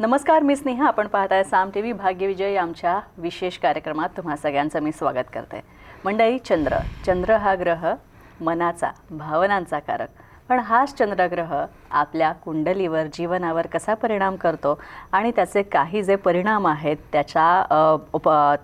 नमस्कार मी स्नेहा. आपण पाहताय साम टी व्ही भाग्यविजय आमच्या विशेष कार्यक्रमात तुम्हा सगळ्यांचं मी स्वागत करते. मंडळी चंद्र. चंद्र हा ग्रह मनाचा भावनांचा कारक. पण हाच चंद्रग्रह आपल्या कुंडलीवर जीवनावर कसा परिणाम करतो आणि त्याचे काही जे परिणाम आहेत त्याच्या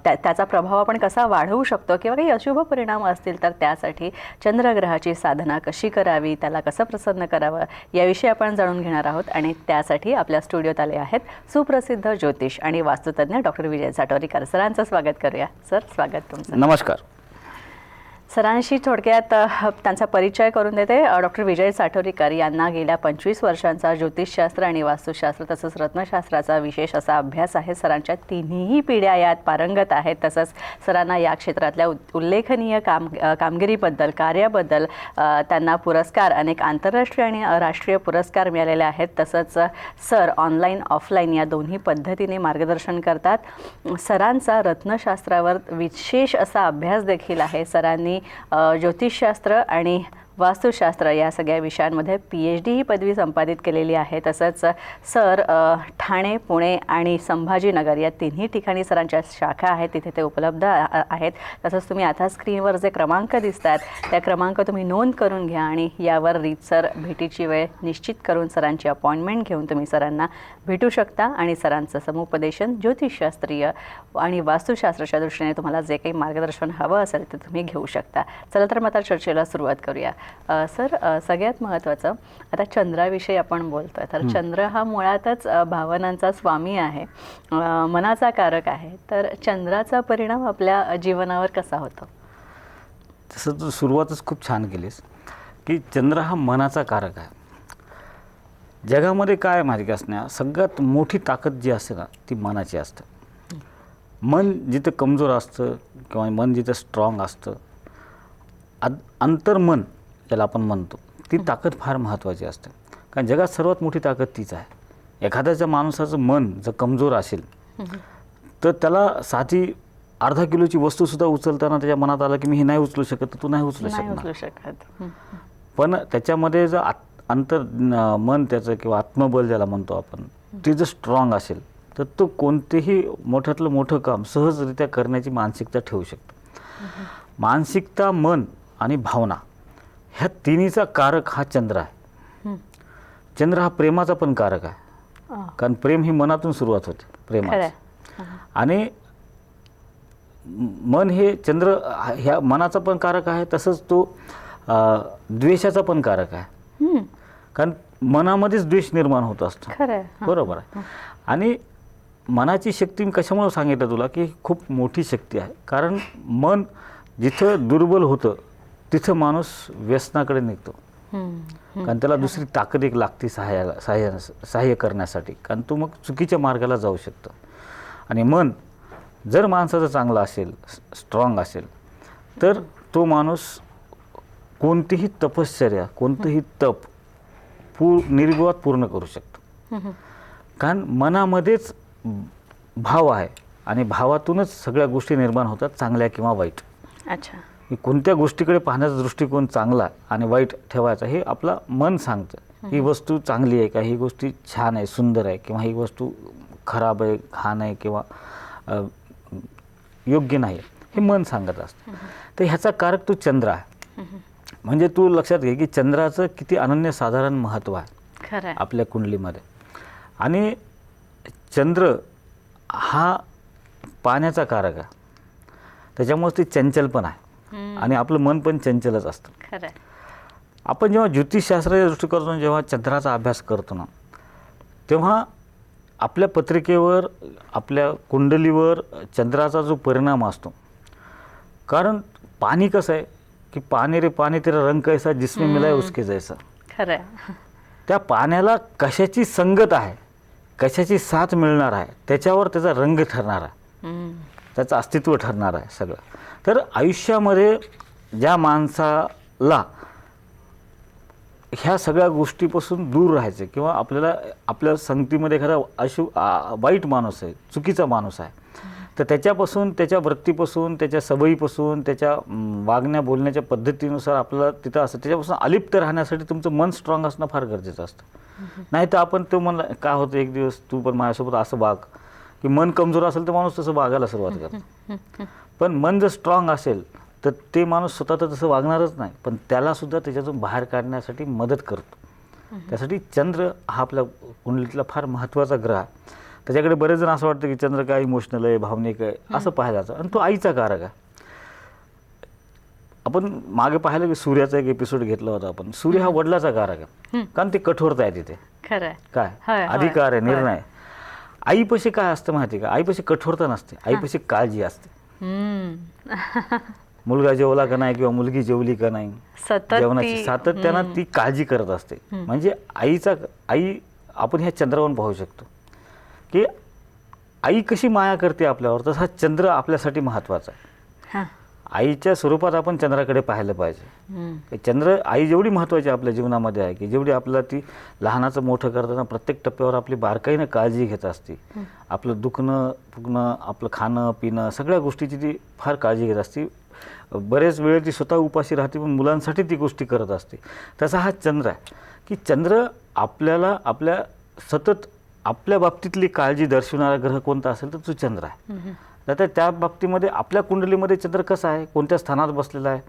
त्या त्याचा प्रभाव आपण कसा वाढवू शकतो किंवा काही अशुभ परिणाम असतील तर त्यासाठी चंद्रग्रहाची साधना कशी करावी त्याला कसं प्रसन्न करावं याविषयी आपण जाणून घेणार आहोत आणि त्यासाठी आपल्या स्टुडिओत आले आहेत सुप्रसिद्ध ज्योतिष आणि वास्तुतज्ञ डॉक्टर विजय साटोरीकर. सरांचं स्वागत करूया. सर स्वागत तुमचं. नमस्कार. सरांशी थोडक्यात त्यांचा परिचय करून देते. डॉक्टर विजय साठोरीकर यांना गेल्या पंचवीस वर्षांचा ज्योतिषशास्त्र आणि वास्तुशास्त्र तसंच रत्नशास्त्राचा विशेष असा अभ्यास आहे. सरांच्या तिन्ही पिढ्या यात पारंगत आहेत. तसंच सरांना या क्षेत्रातल्या उल्लेखनीय काम कामगिरीबद्दल कार्याबद्दल त्यांना पुरस्कार अनेक आंतरराष्ट्रीय आणि राष्ट्रीय पुरस्कार मिळालेले आहेत. तसंच सर ऑनलाईन ऑफलाईन या दोन्ही पद्धतीने मार्गदर्शन करतात. सरांचा रत्नशास्त्रावर विशेष असा अभ्यास देखील आहे. सरांनी ज्योतिषशास्त्र आणि वास्तुशास्त्र या सगळ्या विषयांमध्ये पी एच डी ही पदवी संपादित केलेली आहे. तसंच सर ठाणे पुणे आणि संभाजीनगर या तिन्ही ठिकाणी सरांच्या शाखा आहेत. तिथे ते उपलब्ध आ- आहेत. तसंच तुम्ही आता स्क्रीनवर जे क्रमांक दिसतात त्या क्रमांक तुम्ही नोंद करून घ्या आणि यावर रीतसर भेटीची वेळ निश्चित करून सरांची अपॉइंटमेंट घेऊन तुम्ही सरांना भेटू शकता आणि सरांचं समुपदेशन ज्योतिषशास्त्रीय आणि वास्तुशास्त्राच्या दृष्टीने तुम्हाला जे काही मार्गदर्शन हवं असेल ते तुम्ही घेऊ शकता. चला तर मग आता चर्चेला सुरुवात करूया. सर सगळ्यात महत्त्वाचं आता चंद्राविषयी आपण बोलतोय तर चंद्र हा मुळातच भावनांचा स्वामी आहे मनाचा कारक आहे तर चंद्राचा परिणाम आपल्या जीवनावर कसा होतो? तसं तू सुरुवातच खूप छान केलीस की चंद्र हा मनाचा कारक आहे. जगामध्ये काय माहिती का असण्या सगळ्यात मोठी ताकद जी असते ना ती मनाची असते. मन जिथं कमजोर असतं किंवा मन जिथं स्ट्रॉंग असतं अंतर्मन ज्याला आपण म्हणतो. ती ताकद फार महत्त्वाची असते. कारण जगात सर्वात मोठी ताकद तीच आहे. एखाद्याच्या माणसाचं मन जर कमजोर असेल तर त्याला साधी अर्धा किलोची वस्तूसुद्धा उचलताना त्याच्या मनात आलं की मी हे नाही उचलू शकत तर तू नाही उचलू शकणार. शकत. पण त्याच्यामध्ये जर आत अंतर मन त्याचं किंवा आत्मबल ज्याला म्हणतो आपण ते जर स्ट्रॉंग असेल तर तो कोणतेही मोठ्यातलं मोठं काम सहजरित्या करण्याची मानसिकता ठेवू शकतो. मानसिकता मन आणि भावना ह्या तिन्हीचा कारक हा चंद्र आहे. हं. चंद्र हा प्रेमाचा पण कारक आहे. कारण प्रेम ही मनातून सुरुवात होते प्रेमाची. आणि मन हे चंद्र ह्या मनाचा पण कारक आहे तसंच तो द्वेषाचा पण कारक आहे. हं. कारण मनामध्येच द्वेष निर्माण होत असतो. बरोबर आहे. आणि मनाची शक्ती मी कशामुळे सांगितलं तुला की खूप मोठी शक्ती आहे. कारण मन जिथं दुर्बल होतं तिथं माणूस व्यसनाकडे निघतो. कारण त्याला दुसरी ताकद एक लागते सहाय्याला सहाय्य सहाय्य करण्यासाठी. कारण तो मग चुकीच्या मार्गाला जाऊ शकतो. आणि मन जर माणसाचं चांगलं असेल स्ट्रॉंग असेल तर तो माणूस कोणतीही तपश्चर्या कोणतंही तप पूर निर्विवाद पूर्ण करू शकतो. कारण मनामध्येच भाव आहे आणि भावातूनच सगळ्या गोष्टी निर्माण होतात चांगल्या किंवा वाईट. अच्छा. की कोणत्या गोष्टीकडे पाहण्याचा दृष्टिकोन चांगला आणि वाईट ठेवायचा हे आपलं मन सांगतं. ही वस्तू चांगली आहे का? ही गोष्टी छान आहे सुंदर आहे किंवा ही वस्तू खराब आहे घाण आहे किंवा योग्य नाही हे मन सांगत असतं. तर ह्याचा कारक तो चंद्र आहे. म्हणजे तू लक्षात घे की चंद्राचं किती अनन्यसाधारण महत्त्व आहे. आपल्या कुंडलीमध्ये. आणि चंद्र हा पाण्याचा कारक आहे. त्याच्यामुळे ते चंचल पण आहे. आणि आपलं मन पण चंचलच असतं. आपण जेव्हा ज्योतिषशास्त्राच्या दृष्टिकोनातून जेव्हा चंद्राचा अभ्यास करतो ना तेव्हा आपल्या पत्रिकेवर आपल्या कुंडलीवर चंद्राचा जो परिणाम असतो कारण पाणी कसं आहे की पाणी रे पाणी तेरा रंग कैसा जिसमें मिला है उसके जैसा खरं. त्या पाण्याला कशाची संगत आहे कशाची साथ मिळणार आहे त्याच्यावर त्याचा रंग ठरणार आहे. त्याचं अस्तित्व ठरणार आहे सगळं. तर आयुष्यामध्ये ज्या माणसाला ह्या सगळ्या गोष्टीपासून दूर राहायचं किंवा आपल्याला आपल्या संगतीमध्ये एखादा अशु वाईट माणूस आहे चुकीचा माणूस आहे तर त्याच्यापासून त्याच्या वृत्तीपासून त्याच्या सवयीपासून त्याच्या वागण्या बोलण्याच्या पद्धतीनुसार आपल्याला तिथं असं त्याच्यापासून अलिप्त राहण्यासाठी तुमचं मन स्ट्रॉंग असणं फार गरजेचं असतं. नाही तर आपण तो म्हणला काय होतं एक दिवस? तू पण माझ्यासोबत असं वाग. की मन कमजोर असेल तर माणूस तसं वागायला सुरुवात करतो. पण मन जर स्ट्रॉंग असेल तर ते माणूस स्वतः तर तसं वागणारच नाही. पण त्यालासुद्धा त्याच्यातून बाहेर काढण्यासाठी मदत करतो. त्यासाठी चंद्र हा आपल्या कुंडलीतला फार महत्त्वाचा ग्रह आहे. त्याच्याकडे बरेच जण असं वाटतं की चंद्र काय इमोशनल आहे भावनिक आहे असं पाहायला जातं. आणि तो आईचा कारक आहे. आपण मागे पाहिलं की सूर्याचा एक एपिसोड घेतला होता आपण. सूर्य हा वडिलाचा कारक आहे. कारण ते कठोरता आहे तिथे. काय? अधिकार आहे. निर्णय आईपाशी काय असतं माहिती का? आईपाशी कठोरता नसते. आईपाशी काळजी असते. मुलगा जेवला का नाही किंवा मुलगी जेवली का नाही? जेवणाची सातत्यानं ती काळजी करत असते. म्हणजे आईचा आई आपण ह्या चंद्रावरून पाहू शकतो. की आई कशी माया करते आपल्यावर तसा चंद्र आपल्यासाठी महत्त्वाचा आहे. हां. आईच्या स्वरूपात आपण चंद्राकडे पाहिलं पाहिजे. चंद्र आई जेवढी महत्त्वाची आपल्या जीवनामध्ये आहे की जेवढी आपल्याला ती लहानाचं मोठं करताना प्रत्येक टप्प्यावर आपली बारकाईनं काळजी घेत असते. आपलं दुखणं फुगणं आपलं खाणं पिणं सगळ्या गोष्टीची ती फार काळजी घेत असते. बरेच वेळ ती स्वतः उपाशी राहते पण मुलांसाठी ती गोष्टी करत असते. तसा हा चंद्र आहे. की चंद्र आपल्याला आपल्या सतत आपल्या बाबतीतली काळजी दर्शवणारा ग्रह कोणता असेल तर तो चंद्र आहे. तर त्या बाबतीमध्ये आपल्या कुंडलीमध्ये चंद्र कसा आहे? कोणत्या स्थानात बसलेला आहे?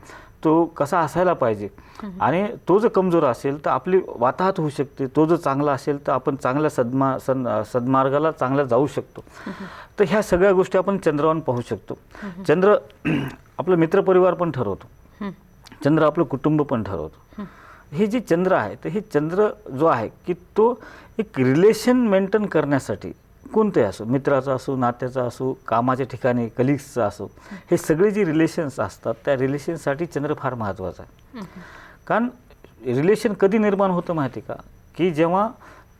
तो कसा असायला पाहिजे? आणि तो जर कमजोर असेल तर आपली वाताहत होऊ शकते. तो जर चांगला असेल तर आपण चांगल्या सद्मा सद सद्मार्गाला चांगल्या जाऊ शकतो. तर ह्या सगळ्या गोष्टी आपण चंद्रावर पाहू शकतो. चंद्र आपलं मित्रपरिवार पण ठरवतो. चंद्र आपलं कुटुंब पण ठरवतो. हे जे चंद्र आहे तर हे चंद्र जो आहे की तो एक रिलेशन मेंटेन करण्यासाठी कोणते असो मित्राचं असो नात्याचं असो कामाच्या ठिकाणी कलिग्सचं असो हे सगळे जे रिलेशन्स असतात त्या रिलेशनसाठी चंद्र फार महत्त्वाचा आहे. कारण रिलेशन कधी निर्माण होतं माहिती का? की जेव्हा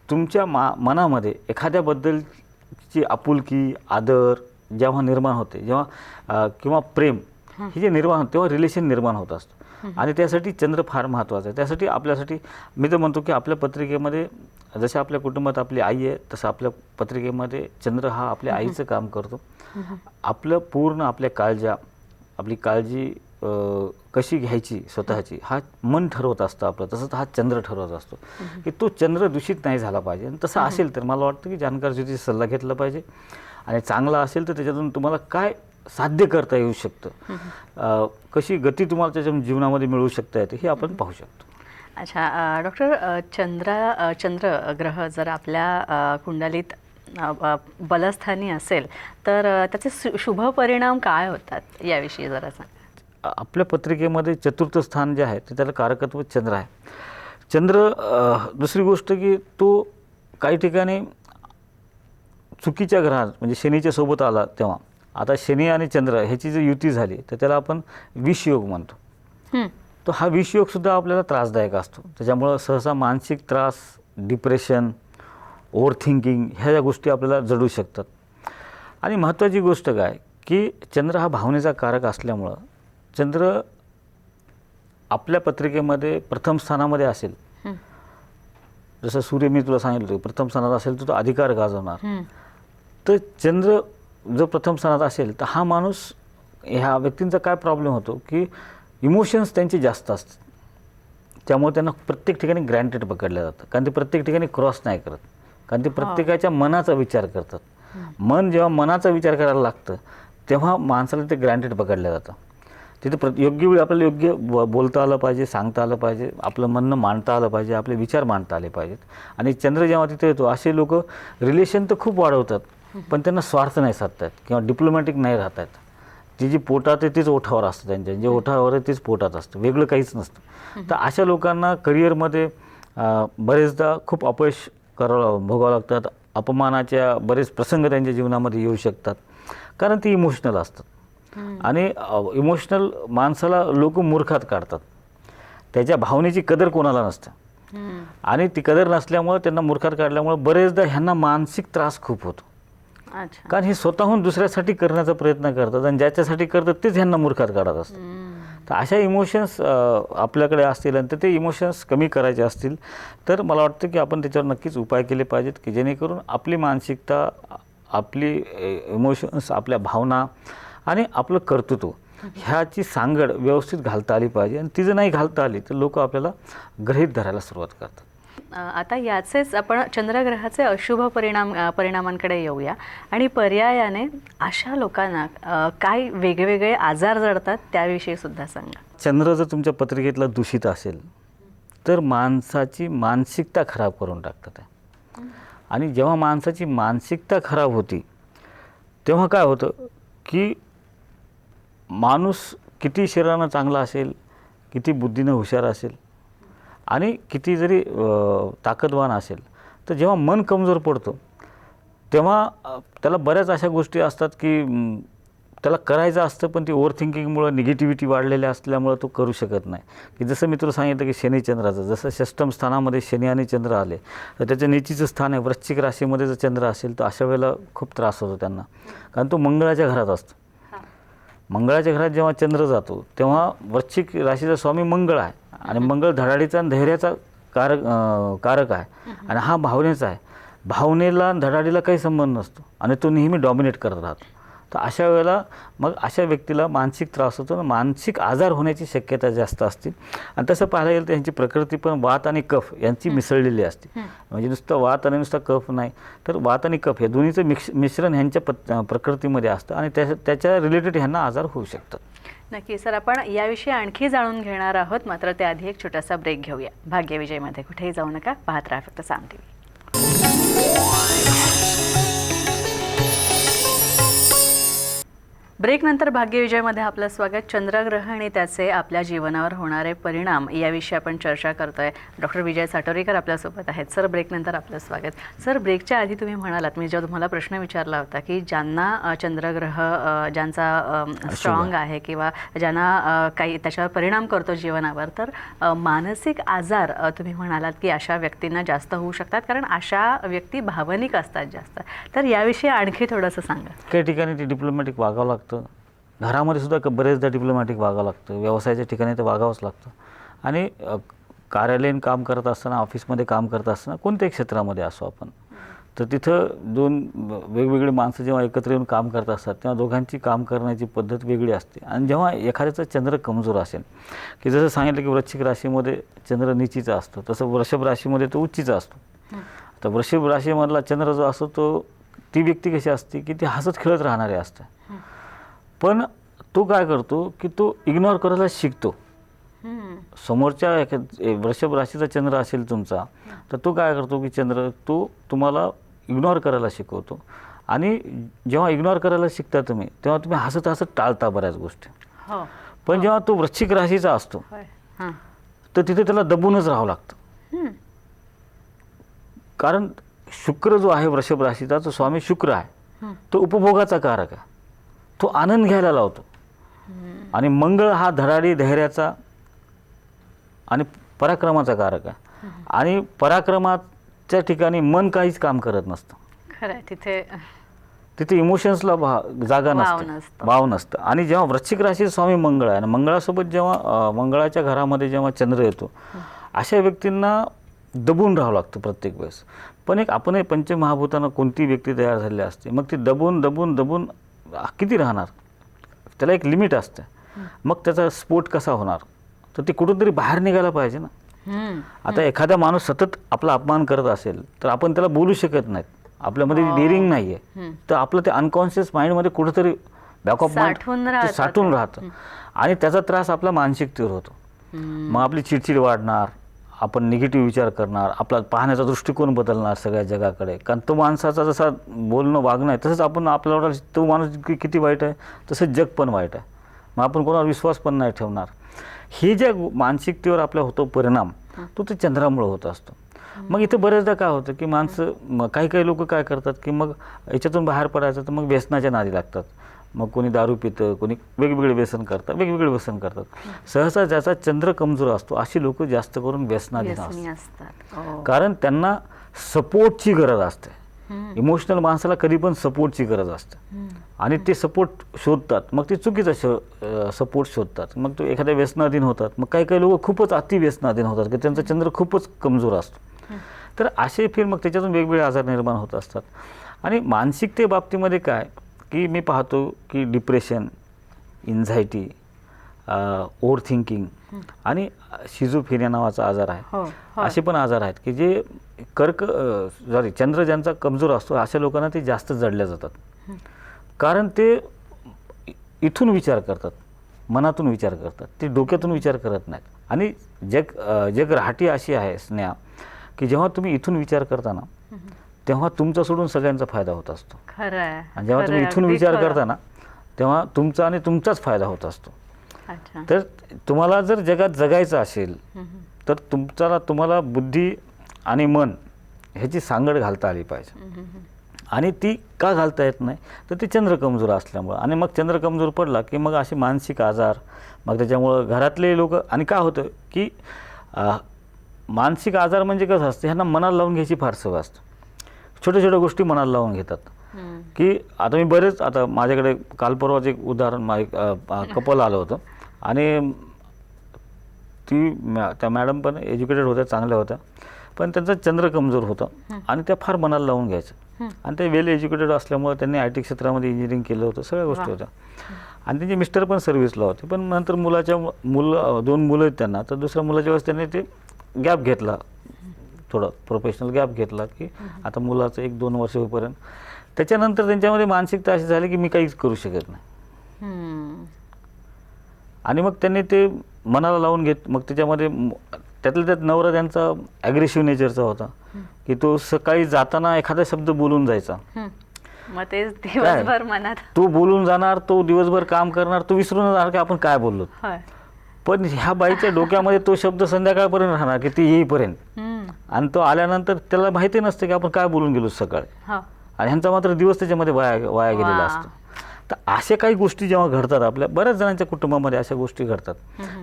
तुमच्या मा मनामध्ये एखाद्याबद्दलची आपुलकी आदर जेव्हा निर्माण होते जेव्हा किंवा प्रेम हे जे निर्माण होतं तेव्हा रिलेशन निर्माण होत असतं. आणि त्यासाठी चंद्र फार महत्त्वाचं आहे. त्यासाठी आपल्यासाठी मी तर म्हणतो की आपल्या पत्रिकेमध्ये जसे आपल्या कुटुंबात आपली आई आहे तसं आपल्या पत्रिकेमध्ये चंद्र हा आपल्या आईचं काम करतो. आपलं पूर्ण आपल्या काळजा आपली काळजी कशी घ्यायची स्वतःची हा मन ठरवत असतं आपलं. तसंच हा चंद्र ठरवत असतो. की तो चंद्र दूषित नाही झाला पाहिजे. आणि तसं असेल तर मला वाटतं की जाणकार ज्योतिष सल्ला घेतला पाहिजे. आणि चांगला असेल तर त्याच्यातून तुम्हाला काय साध्य करता येऊ शकतं. कशी गती तुम्हाला त्याच्या जीवनामध्ये मिळू शकता येते हे आपण पाहू शकतो. अच्छा डॉक्टर चंद्र ग्रह जर आपल्या कुंडलीत बलस्थानी असेल तर त्याचे शुभ परिणाम काय होतात याविषयी जरा सांगा. आपल्या पत्रिकेमध्ये चतुर्थ स्थान जे आहे ते त्याला कारकत्व चंद्र आहे. चंद्र दुसरी गोष्ट की तो काही ठिकाणी चुकीच्या ग्रहात म्हणजे शनीच्या सोबत आला तेव्हा आता शनी आणि चंद्र ह्याची जर युती झाली तर त्याला आपण विषयोग म्हणतो हं. तो हा विषयोग आपल्याला त्रासदायक असतो त्याच्यामुळं सहसा मानसिक त्रास डिप्रेशन ओव्हर थिंकिंग ह्या ज्या गोष्टी आपल्याला जडू शकतात आणि महत्त्वाची गोष्ट काय की चंद्र हा भावनेचा कारक असल्यामुळं चंद्र आपल्या पत्रिकेमध्ये प्रथम स्थानामध्ये असेल. जसं सूर्य मी तुला सांगितलं प्रथम स्थानात असेल तर तो अधिकार गाजवणार. तर चंद्र जर प्रथम स्थानात असेल तर हा माणूस ह्या व्यक्तींचा काय प्रॉब्लेम होतो की इमोशन्स त्यांचे जास्त असतात. त्यामुळे त्यांना प्रत्येक ठिकाणी ग्रँटेड पकडलं जातं. कारण ते प्रत्येक ठिकाणी क्रॉस नाही करत. कारण ते प्रत्येकाच्या मनाचा विचार करतात. मन जेव्हा मनाचा विचार करायला लागतं तेव्हा माणसाला ते ग्रँटेड पकडलं जातं. तिथे प्र योग्य वेळी आपल्याला योग्य ब बोलता आलं पाहिजे सांगता आलं पाहिजे आपलं म्हणणं मांडता आलं पाहिजे आपले विचार मांडता आले पाहिजेत. आणि चंद्र जेव्हा तिथे येतो असे लोक रिलेशन तर खूप वाढवतात. पण त्यांना स्वार्थ नाही साधतात किंवा डिप्लोमॅटिक नाही राहतात ती जी पोटात आहे तीच ओठावर असतं त्यांच्या जे ओठावर आहे तीच पोटात असतं. वेगळं काहीच नसतं. तर अशा लोकांना करिअरमध्ये बरेचदा खूप अपयश करावं भोगावं लागतात. अपमानाच्या बरेच प्रसंग त्यांच्या जीवनामध्ये येऊ शकतात. कारण ती इमोशनल असतात. आणि इमोशनल माणसाला लोक मूर्खात काढतात. त्याच्या भावनेची कदर कोणाला नसते. आणि ती कदर नसल्यामुळं त्यांना मूर्खात काढल्यामुळे बरेचदा ह्यांना मानसिक त्रास खूप होतो. अच्छा. कारण हे स्वतःहून दुसऱ्यासाठी करण्याचा प्रयत्न करतात आणि ज्याच्यासाठी करतात तेच ह्यांना मूर्खात काढत असतात. तर अशा इमोशन्स आपल्याकडे असतील आणि तर ते इमोशन्स कमी करायचे असतील तर मला वाटतं की आपण त्याच्यावर नक्कीच उपाय केले पाहिजेत की जेणेकरून आपली मानसिकता आपली इमोशन्स आपल्या भावना आणि आपलं कर्तृत्व ह्याची सांगड व्यवस्थित घालता आली पाहिजे. आणि ती जर नाही घालता आली तर लोक आपल्याला गृहीत धरायला सुरुवात करतात. आता याचेच आपण चंद्रग्रहाचे अशुभ परिणाम परिणामांकडे येऊया. आणि पर्यायाने अशा लोकांना काय वेगवेगळे आजार जडतात त्याविषयी सुद्धा सांगा. चंद्र जर तुमच्या पत्रिकेतला दूषित असेल तर माणसाची मानसिकता खराब करून टाकतात आणि जेव्हा माणसाची मानसिकता खराब होती तेव्हा काय होतं की माणूस किती शरीरानं चांगला असेल किती बुद्धीनं हुशार असेल आणि किती जरी ताकदवान असेल तर जेव्हा मन कमजोर पडतं तेव्हा त्याला बऱ्याच अशा गोष्टी असतात की त्याला करायचं असतं पण ती ओव्हर थिंकिंगमुळं निगेटिव्हिटी वाढलेल्या असल्यामुळं तो करू शकत नाही. की जसं मी तुला सांगितलं की शनी चंद्राचं जसं षष्टम स्थानामध्ये शनी आणि चंद्र आले तर त्याचं नीचीचं स्थान आहे वृश्चिक राशीमध्ये जर चंद्र असेल तर अशा वेळेला खूप त्रास होतो त्यांना. कारण तो मंगळाच्या घरात असतो. मंगळाच्या घरात जेव्हा चंद्र जातो तेव्हा वृश्चिक राशीचा स्वामी मंगळ आहे. आणि मंगळ धडाडीचा आणि धैर्याचा कारक कारक आहे. आणि हा भावनेचा आहे. भावनेला आणि धडाडीला काही संबंध नसतो. आणि तो नेहमी डॉमिनेट करत राहतो. तर अशा वेळेला मग अशा व्यक्तीला मानसिक त्रास होतो आणि मानसिक आजार होण्याची शक्यता जास्त असते. आणि तसं पाहायला गेलं तर यांची प्रकृती पण वात आणि कफ यांची मिसळलेली असते. म्हणजे नुसतं वात आणि नुसतं कफ नाही तर वात आणि कफ हे दोन्हीचं मिक्स मिश्रण ह्यांच्या पत प्रकृतीमध्ये असतं आणि त्या त्याच्या रिलेटेड ह्यांना आजार होऊ शकतात. नक्की सर आपण याविषयी आणखी जाणून घेणार आहोत. मात्र त्याआधी एक छोटासा ब्रेक घेऊया. भाग्यविजयमध्ये कुठेही जाऊ नका. पाहत राहा फक्त साम टी ब्रेक नंतर भाग्यविजयमध्ये आपलं स्वागत. चंद्रग्रहण आणि त्याचे आपल्या जीवनावर होणारे परिणाम याविषयी आपण चर्चा करतोय. डॉक्टर विजय साटोरीकर आपल्यासोबत आहेत. सर ब्रेक नंतर आपलं स्वागत. सर ब्रेकच्या आधी तुम्ही म्हणालात मी जेव्हा तुम्हाला प्रश्न विचारला होता की ज्यांना चंद्रग्रह ज्यांचा स्ट्रॉंग आहे किंवा ज्यांना काही त्याच्यावर परिणाम करतो जीवनावर तर मानसिक आजार तुम्ही म्हणालात की अशा व्यक्तींना जास्त होऊ शकतात. कारण अशा व्यक्ती भावनिक असतात जास्त. तर याविषयी आणखी थोडंसं सांगा. काही ठिकाणी ते डिप्लोमॅटिक वागावं लागतं. घरामध्ये सुद्धा क- बरेचदा डिप्लोमॅटिक वागावं लागतं. व्यवसायाच्या ठिकाणी तर वागावंच लागतं. आणि कार्यालयीन काम करत असताना ऑफिसमध्ये काम करत असताना कोणत्याही क्षेत्रामध्ये असो आपण तर तिथं दोन वेगवेगळी माणसं जेव्हा एकत्र येऊन काम करत असतात तेव्हा दोघांची काम करण्याची पद्धत वेगळी असते. आणि जेव्हा एखाद्याचं चंद्र कमजोर असेल की जसं सांगितलं की वृश्चिक राशीमध्ये चंद्र निचीचा असतो तसं वृषभ राशीमध्ये तो उच्चीचा असतो. आता वृषभ राशीमधला चंद्र जो असतो तो ती व्यक्ती कशी असते की ती हसत खेळत राहणारी असते. पण तो काय करतो की तो इग्नोर करायला शिकतो. समोरच्या वृषभ राशीचा चंद्र असेल तुमचा तर तो काय करतो की चंद्र तो तुम्हाला इग्नोर करायला शिकवतो. आणि जेव्हा इग्नोर करायला शिकता तुम्ही तेव्हा तुम्ही हसत हसत टाळता बऱ्याच गोष्टी. हो. पण जेव्हा तो वृश्चिक राशीचा असतो हां. तर तिथे त्याला दबूनच राहावं लागतं. कारण शुक्र जो आहे वृषभ राशीचा तो स्वामी शुक्र आहे. हं. तो उपभोगाचा कारक आहे. तो आनंद घ्यायला लावतो. आणि मंगळ हा धडाडी धैर्याचा आणि पराक्रमाचा कारक आहे. आणि पराक्रमाच्या ठिकाणी मन काहीच काम करत नसतं. तिथे तिथे इमोशन्सला भा जागा नसते. वाव नसतं. आणि जेव्हा वृश्चिक राशी स्वामी मंगळ आहे आणि मंगळासोबत जेव्हा मंगळाच्या घरामध्ये जेव्हा चंद्र येतो अशा व्यक्तींना दबून राहावं लागतं प्रत्येक वेळेस. पण एक आपणही पंचमहाभूतानं कोणती व्यक्ती तयार झालेली असते मग ती दबून दबून दबून किती राहणार? त्याला एक लिमिट असते. मग त्याचा स्फोट कसा होणार? तर ते कुठूनतरी बाहेर निघायला पाहिजे ना. आता एखादा माणूस सतत आपला अपमान करत असेल तर आपण त्याला बोलू शकत नाहीत. आपल्यामध्ये डेअरिंग नाही आहे तर आपलं ते अनकॉन्शियस माइंडमध्ये कुठंतरी बॅक ऑफ राहतं. साठून राहतं. आणि त्याचा त्रास आपल्या मानसिकतेवर होतो. हम्म. मग आपली चिडचिड वाढणार. आपण निगेटिव्ह विचार करणार आपला पाहण्याचा दृष्टिकोन बदलणार सगळ्या जगाकडे. कारण तो माणसाचा जसा बोलणं वागणं आहे तसंच आपण आपल्याला तो माणूस कि- किती वाईट आहे तसंच जग पण वाईट आहे. मग आपण कोणावर विश्वास पण नाही ठेवणार. हे ज्या मानसिकतेवर आपल्या होतो परिणाम तो ते चंद्रामुळे होत असतो. मग इथे बरेचदा काय होतं की माणसं काही काही लोक काय करतात की मग याच्यातून बाहेर पडायचं तर मग व्यसनाच्या नादी लागतात. मग कोणी दारू पितं कोणी वेगवेगळे व्यसन करतात वेगवेगळे व्यसन करतात. सहसा ज्याचा चंद्र कमजोर असतो अशी लोक जास्त करून व्यसनाधीन व्यसनी असतात. हो. कारण त्यांना सपोर्टची गरज असते. इमोशनल माणसाला कधी पण सपोर्टची गरज असते. आणि ते सपोर्ट शोधतात. मग ते चुकीचा शो सपोर्ट शोधतात. मग तो एखाद्या व्यसनाधीन होतात. मग काही काही लोक खूपच अति व्यसनाधीन होतात की त्यांचा चंद्र खूपच कमजोर असतो. तर असे फिर मग त्याच्यातून वेगवेगळे आजार निर्माण होत असतात. आणि मानसिकते बाबतीमध्ये काय? की मी पाहतो की डिप्रेशन इन्झायटी ओव्हर थिंकिंग आणि शिजोफेनिया नावाचा आजार आहे. हो हो. असे पण आजार आहेत की जे कर्क सॉरी चंद्र ज्यांचा कमजोर असतो अशा लोकांना ते जास्त जडल्या जातात. कारण ते इथून विचार करतात मनातून विचार करतात ते डोक्यातून विचार करत नाहीत. आणि जग जग राहटी अशी आहे स्नेहा की जेव्हा तुम्ही इथून विचार करता ना तेव्हा तुमचा सोडून सगळ्यांचा फायदा होत असतो. खरं आहे आणि जेव्हा तुम्ही आहे, इथून अगदी विचार खरं. करता ना तेव्हा तुमचा आणि तुमचाच फायदा होत असतो. अच्छा. तर तुम्हाला जर जगात जगायचं असेल हम्म. तर तुमचा तुम्हाला बुद्धी आणि मन ह्याची सांगड घालता आली पाहिजे. हम्म. आणि ती का घालता येत नाही? तर ते चंद्र कमजोर असल्यामुळं. आणि मग चंद्र कमजोर पडला की मग असे मानसिक आजार मग त्याच्यामुळं घरातले लोक आणि काय होतं की अं, मानसिक आजार म्हणजे कसं असतं ह्यांना मनाला लावून घ्यायची फार सवय असते. छोट्या छोट्या गोष्टी मनाला लावून घेतात. की आता मी बरेच आता माझ्याकडे काल परवाच एक उदाहरण मा- एक कपल आलं होतं. आणि ती मॅ त्या मॅडम पण एज्युकेटेड होत्या चांगल्या होत्या. पण त्यांचं चंद्र कमजोर होतं. आणि त्या फार मनाला लावून घ्यायचं. आणि ते वेल एज्युकेटेड असल्यामुळे त्यांनी आय टी क्षेत्रामध्ये इंजिनिअरिंग केलं होतं सगळ्या गोष्टी होत्या. आणि त्यांचे मिस्टर पण सर्व्हिसला होते. पण नंतर मुलाच्या मुलं दोन मुलं आहेत त्यांना. तर दुसऱ्या मुलाच्या वेळेस त्यांनी ते गॅप घेतला. थोडं प्रोफेशनल गॅप घेतला की आता मुलाचं एक दोन वर्ष होईपर्यंत. त्याच्यानंतर त्यांच्यामध्ये मानसिकता अशी झाली की मी काहीच करू शकत नाही. आणि मग त्यांनी ते मनाला लावून घेत मग त्याच्यामध्ये त्यातल्या त्यात नवरा त्यांचा ॲग्रेसिव्ह नेचरचा होता. की तो सकाळी जाताना एखादा शब्द बोलून जायचा. हम्म. मग तेच दिवसभर मनात. तो बोलून जाणार तो दिवसभर काम करणार तो विसरून जाणार की आपण काय बोललो. पण ह्या बाईच्या डोक्यामध्ये तो शब्द संध्याकाळपर्यंत राहणार की ती येईपर्यंत. आणि तो आल्यानंतर त्याला माहिती नसतं की आपण काय बोलून गेलो सकाळी. आणि ह्यांचा मात्र दिवस त्याच्यामध्ये वाया वाया गेलेला. असतो. तर अशा काही गोष्टी जेव्हा घडतात आपल्या बऱ्याच जणांच्या कुटुंबामध्ये अशा गोष्टी घडतात.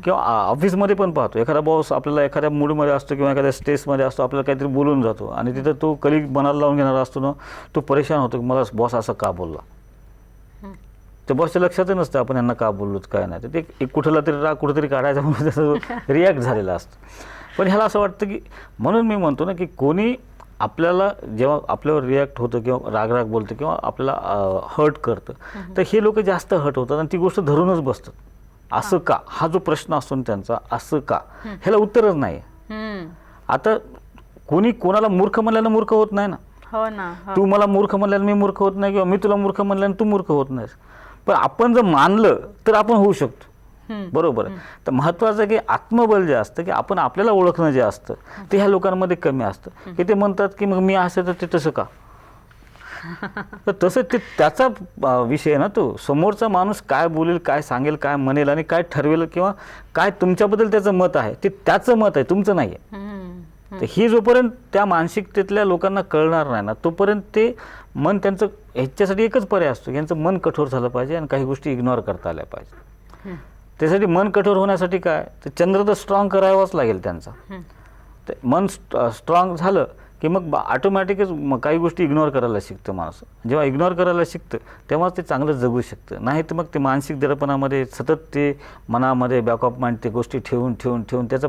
किंवा ऑफिसमध्ये पण पाहतो एखादा बॉस आपल्याला एखाद्या मूडमध्ये असतो किंवा एखाद्या स्ट्रेसमध्ये असतो आपल्याला काहीतरी बोलून जातो. आणि तिथं तो कलिग मनाला लावून घेणारा असतो ना तो परेशान होतो की मला बॉस असं का बोलला. त्या बॉसच्या लक्षातच नसतं आपण यांना का बोललोत काय नाही. तर ते एक कुठला तरी राग कुठेतरी काढायचा म्हणून त्याचा रिॲक्ट झालेला असतो. पण ह्याला असं वाटतं की म्हणून मी म्हणतो ना की कोणी आपल्याला जेव्हा आपल्यावर रिॲक्ट होतं किंवा रागराग बोलतं किंवा आपल्याला हर्ट करतं तर हे लोक जास्त हर्ट होतात आणि ती गोष्ट धरूनच बसतात. असं का? हा जो प्रश्न असतो ना त्यांचा असं का? ह्याला उत्तरच नाही. आता कोणी कोणाला मूर्ख म्हणल्यानं मूर्ख होत नाही ना? हो ना हो. तू मला मूर्ख म्हणल्यानं मी मूर्ख होत नाही किंवा मी तुला मूर्ख म्हणल्यानं तू मूर्ख होत नाहीस. पण आपण जर मानलं तर आपण होऊ शकतो. बरोबर? आहे तर महत्त्वाचं की आत्मबल जे असतं की आपण आपल्याला ओळखणं जे असतं ते ह्या लोकांमध्ये कमी असतं. की ते म्हणतात की मग मी असं तर ते तसं का? तर तसं ते त्याचा विषय आहे ना तो. समोरचा माणूस काय बोलेल काय सांगेल काय म्हणेल आणि काय ठरवेल किंवा काय तुमच्याबद्दल त्याचं मत आहे ते त्याचं मत आहे तुमचं नाही आहे. तर ही जोपर्यंत त्या मानसिकतेतल्या लोकांना कळणार नाही ना तोपर्यंत ते मन त्यांचं ह्याच्यासाठी एकच पर्याय असतो यांचं मन कठोर झालं पाहिजे आणि काही गोष्टी इग्नोर करता आल्या पाहिजे. त्यासाठी मन कठोर होण्यासाठी काय? तर चंद्र तर स्ट्रॉंग करावाच लागेल त्यांचा. ते मन स्ट्रॉंग झालं की मग ऑटोमॅटिकच काही गोष्टी इग्नोर करायला शिकतं माणूस. जेव्हा इग्नोर करायला शिकतं तेव्हाच ते चांगलं जगू शकतं. नाही तर मग ते मानसिक दडपणामध्ये सतत ते मनामध्ये बॅक ऑफ माइंड ते गोष्टी ठेवून ठेवून ठेवून त्याचा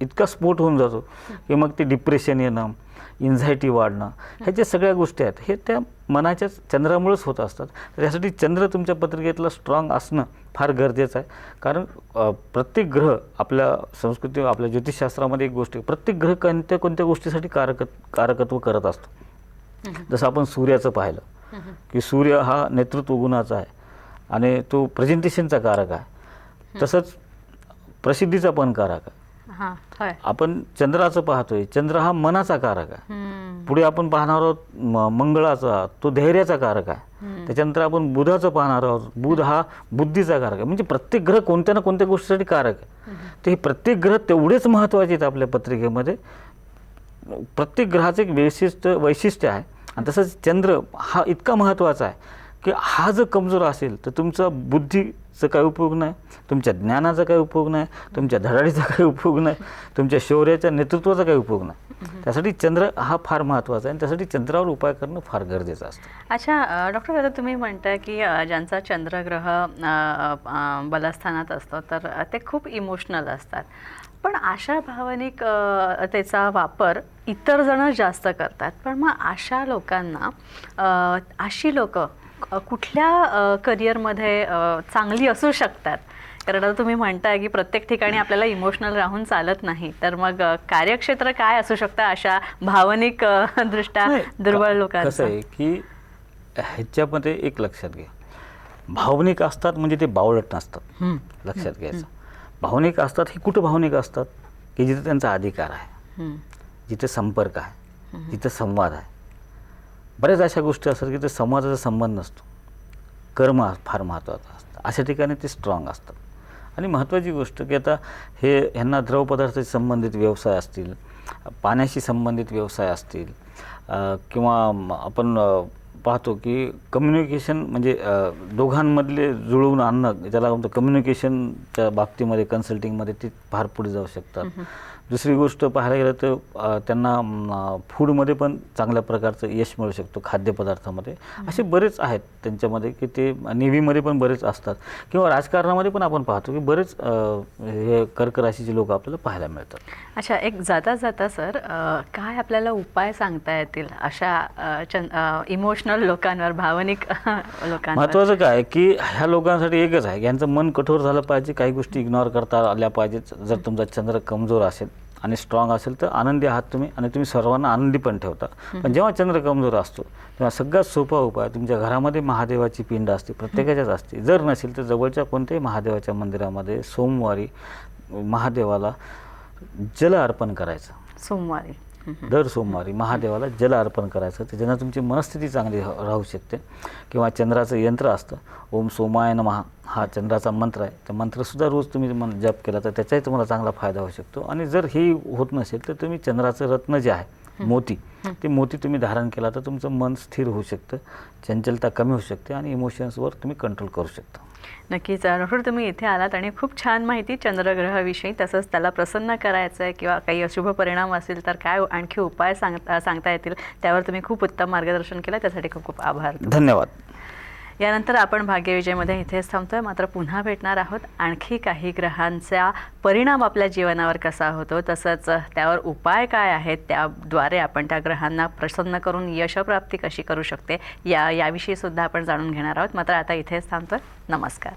इतका स्फोट होऊन जातो की मग ते डिप्रेशन येणं इन्झायटी वाढणं ह्याच्या सगळ्या गोष्टी आहेत हे त्या मनाच्या चंद्रामुळेच होत असतात. तर यासाठी चंद्र तुमच्या पत्रिकेतलं स्ट्रॉंग असणं फार गरजेचं आहे. कारण प्रत्येक ग्रह आपल्या संस्कृती आपल्या ज्योतिषशास्त्रामध्ये एक गोष्ट आहे प्रत्येक ग्रह कोणत्या कोणत्या गोष्टीसाठी कारक कारकत्व करत असतो. जसं आपण सूर्याचं पाहिलं की सूर्य हा नेतृत्व गुणाचा आहे आणि तो प्रेझेंटेशनचा कारक आहे. तसंच प्रसिद्धीचा पण कारक आहे. हा होय. आपण चंद्राचं पाहतोय. चंद्र हा मनाचा कारक आहे. हम्म. पुढे आपण पाहणार आहोत म- मंगळाचा तो धैर्याचा कारक आहे. त्याच्यानंतर आपण बुधाचं पाहणार आहोत. बुध हा बुद्धीचा कारक आहे. म्हणजे प्रत्येक ग्रह कोणत्या ना कोणत्या गोष्टीसाठी कारक आहे. तर हे प्रत्येक ग्रह तेवढेच महत्त्वाचे आहेत आपल्या पत्रिकेमध्ये. प्रत्येक ग्रहाचं एक वैशिष्ट्य वैशिष्ट्य आहे. आणि तसंच चंद्र हा इतका महत्त्वाचा आहे की हा जर कमजोर असेल तर तुमचा बुद्धीचा काही उपयोग नाही. तुमच्या ज्ञानाचा काही उपयोग नाही. तुमच्या धडाडीचा काही उपयोग नाही. तुमच्या शौर्याच्या नेतृत्वाचा काही उपयोग नाही. त्यासाठी चंद्र हा फार महत्त्वाचा आहे आणि त्यासाठी चंद्रावर उपाय करणं फार गरजेचं असतं. अच्छा डॉक्टर आता तुम्ही म्हणताय की ज्यांचा चंद्रग्रह बलस्थानात असतो तर ते खूप इमोशनल असतात. पण अशा भावनिक त्याचा वापर इतर जण जास्त करतात. पण मग अशा लोकांना अशी लोक कुठल्या करिअरमध्ये चांगली असू शकतात? कारण आता तुम्ही म्हणताय की प्रत्येक ठिकाणी आपल्याला इमोशनल राहून चालत नाही. तर मग कार्यक्षेत्र काय असू शकतं अशा भावनिक दृष्ट्या दुर्बळ क- कसं लोकांचं? आहे की ह्याच्यामध्ये एक लक्षात घ्या. भावनिक असतात म्हणजे ते बावळट नसतात. लक्षात घ्यायचं. भावनिक असतात हे कुठं भावनिक असतात? की जिथे त्यांचा अधिकार आहे. जिथे संपर्क आहे. जिथे संवाद आहे. बऱ्याच अशा गोष्टी असतात की ते समाजाचा संबंध नसतो. कर्म फार महत्त्वाचा असतं. अशा ठिकाणी ते स्ट्रॉंग असतात. आणि महत्त्वाची गोष्ट की आता हे ह्यांना द्रवपदार्थाशी संबंधित व्यवसाय असतील पाण्याशी संबंधित व्यवसाय असतील किंवा आपण पाहतो की कम्युनिकेशन म्हणजे दोघांमधले जुळवून आणणं ज्याला म्हणतो कम्युनिकेशनच्या बाबतीमध्ये कन्सल्टिंगमध्ये ते फार पुढे जाऊ शकतात. दुसरी गोष्ट पाहायला गेलं तर त्यांना फूडमध्ये पण चांगल्या प्रकारचं यश मिळू शकतो खाद्यपदार्थामध्ये. असे बरेच आहेत त्यांच्यामध्ये की ते नेव्हीमध्ये पण बरेच असतात. किंवा राजकारणामध्ये पण आपण पाहतो की बरेच हे कर्क राशीचे लोक आपल्याला पाहायला मिळतात. अच्छा एक जाता जाता सर काय आपल्याला उपाय सांगता येतील अशा इमोशनल लोकांवर भावनिक लोकांवर? महत्त्वाचं काय की ह्या लोकांसाठी एकच आहे यांचं मन कठोर झालं पाहिजे काही गोष्टी इग्नोर करता आल्या पाहिजेत. जर तुमचा चंद्र कमजोर असेल आणि स्ट्रॉंग असेल तर आनंदी आहात तुम्ही आणि तुम्ही सर्वांना आनंदी पण ठेवता. पण जेव्हा चंद्र कमजोर असतो तेव्हा सगळ्यात सोपा उपाय तुमच्या घरामध्ये महादेवाची पिंड असते प्रत्येकाच्याच असते. जर नसेल तर जवळच्या कोणत्याही महादेवाच्या मंदिरामध्ये सोमवारी महादेवाला जल अर्पण करायचं. सोमवारी. दर सोमवारी महादेवाला जल अर्पण करायचं त्याच्यानं तुमची मनस्थिती चांगली राह- शकते. किंवा चंद्राचं यंत्र असतं ओम सोमाय नमः हा चंद्राचा मंत्र आहे. त्या मंत्रसुद्धा रोज तुम्ही मन जप केला तर त्याचाही तुम्हाला चांगला फायदा होऊ शकतो. आणि जर हे होत नसेल तर तुम्ही चंद्राचं रत्न जे आहे मोती ते मोती तुम्ही धारण केला तर तुमचं मन स्थिर होऊ शकतं. चंचलता कमी होऊ शकते आणि इमोशन्सवर तुम्ही कंट्रोल करू शकता. नक्कीच. डॉक्टर तुम्ही इथे आलात आणि खूप छान माहिती चंद्रग्रहाविषयी तसंच त्याला प्रसन्न करायचं आहे किंवा काही अशुभ परिणाम असेल तर काय आणखी उपाय सांगता सांगता येतील त्यावर तुम्ही खूप उत्तम मार्गदर्शन केलं. त्यासाठी खूप खूप आभार. धन्यवाद. यानंतर आपण भाग्यविजयमध्ये इथेच थांबतोय. मात्र पुन्हा भेटणार आहोत. आणखी काही ग्रहांचा परिणाम आपल्या जीवनावर कसा होतो तसंच त्यावर उपाय काय आहेत त्याद्वारे आपण त्या ग्रहांना प्रसन्न करून यशप्राप्ती कशी करू शकते या याविषयी सुद्धा आपण जाणून घेणार आहोत. मात्र आता इथेच थांबतोय. नमस्कार.